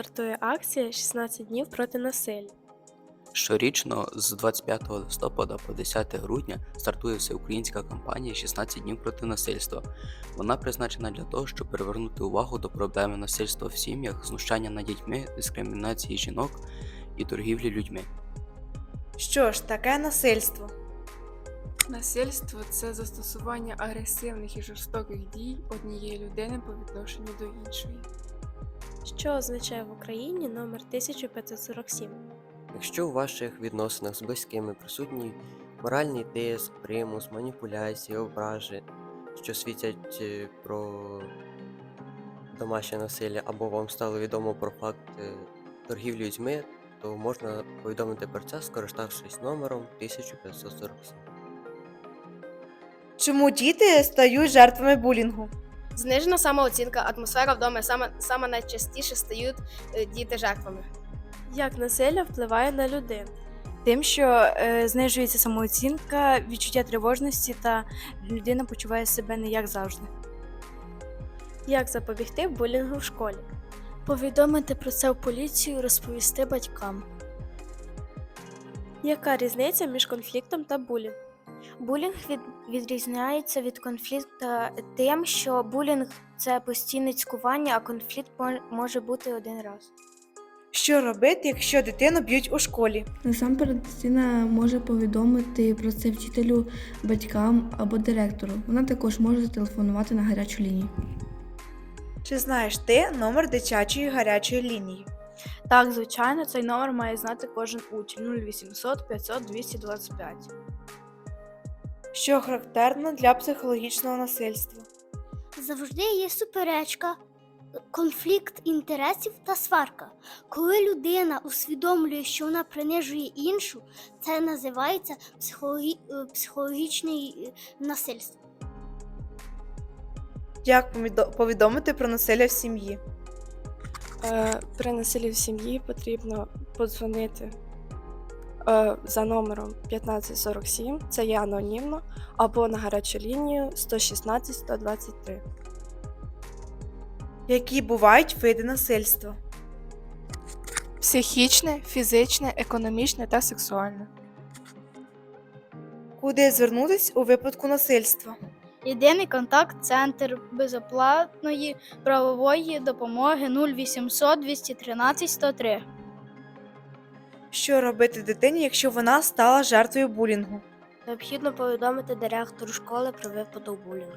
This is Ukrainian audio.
стартує акція 16 днів проти насилля. Щорічно з 25 листопада по 10 грудня стартує всеукраїнська кампанія «16 днів проти насильства. Вона призначена для того, щоб привернути увагу до проблеми насильства в сім'ях, знущання над дітьми, дискримінації жінок і торгівлі людьми. Що ж таке насильство? Насильство це застосування агресивних і жорстоких дій однієї людини по відношенню до іншої. Що означає в Україні номер 1547? Якщо у ваших відносинах з близькими присутній моральний тиск, примус, маніпуляції, ображі, що свідчать е, про домашнє насилля, або вам стало відомо про факт е, торгівлі людьми, то можна повідомити про це, скориставшись номером 1547. Чому діти стають жертвами булінгу? Знижена самооцінка, атмосфера вдома саме, саме найчастіше стають е, діти жертвами. Як насилля впливає на людину? Тим, що е, знижується самооцінка, відчуття тривожності та людина почуває себе не як завжди. Як запобігти булінгу в школі? Повідомити про це в поліцію, розповісти батькам. Яка різниця між конфліктом та булінгом? Булінг від, відрізняється від конфлікту тим, що булінг це постійне цькування, а конфлікт може бути один раз. Що робити, якщо дитину б'ють у школі? Насамперед дитина може повідомити про це вчителю, батькам або директору. Вона також може зателефонувати на гарячу лінію. Чи знаєш ти номер дитячої гарячої лінії? Так, звичайно, цей номер має знати кожен учень 0800 500 225. Що характерно для психологічного насильства? Завжди є суперечка, конфлікт інтересів та сварка. Коли людина усвідомлює, що вона принижує іншу, це називається психологі... е, психологічне насильство. Як повідомити про насилля в сім'ї? Е, При насиллі в сім'ї потрібно подзвонити за номером 1547, це є анонімно, або на гарячу лінію 116 123. Які бувають види насильства? Психічне, фізичне, економічне та сексуальне. Куди звернутись у випадку насильства? Єдиний контакт центр безоплатної правової допомоги 0800 213 103. Що робити дитині, якщо вона стала жертвою булінгу? Необхідно повідомити директору школи про випадок булінгу.